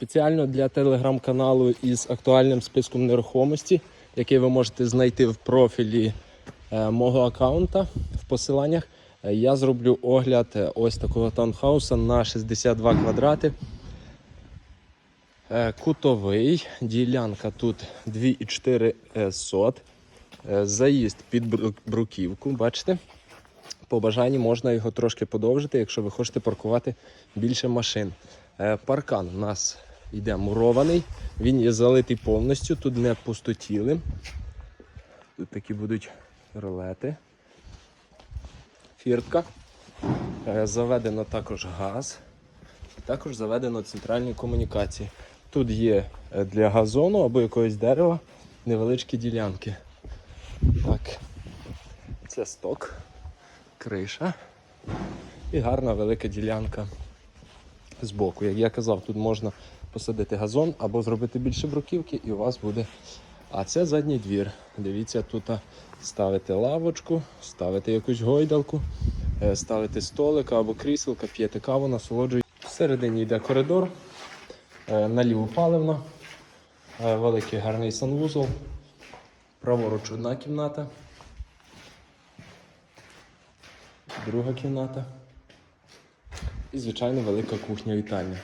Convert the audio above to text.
Спеціально для телеграм-каналу із актуальним списком нерухомості, який ви можете знайти в профілі е, мого аккаунта в посиланнях. е, Я зроблю огляд е, ось такого таунхауса на 62 квадрати. Кутовий, ділянка тут 2,4 сот. Заїзд під бруківку, бачите? По бажанні можна його трошки подовжити, якщо ви хочете паркувати більше машин. Паркан у нас йде мурований, він є залитий повністю, тут не пустотіли. Тут такі будуть ролети. Фіртка. Е, Заведено також газ. Також заведено центральні комунікації. Тут є е, для газону або якогось дерева невеличкі ділянки. Так, це сток, криша і гарна велика ділянка збоку. Як я казав, тут можна посадити газон або зробити більше бруківки, і у вас буде. А це задній двір. Дивіться, тут ставите лавочку, ставите якусь гойдалку, е, ставите столик або кріселка, п'єте каву, насолоджуєте. Всередині йде коридор, е, наліво паливна, е, великий гарний санвузол, праворуч одна кімната, друга кімната і, звичайно, велика кухня вітальня.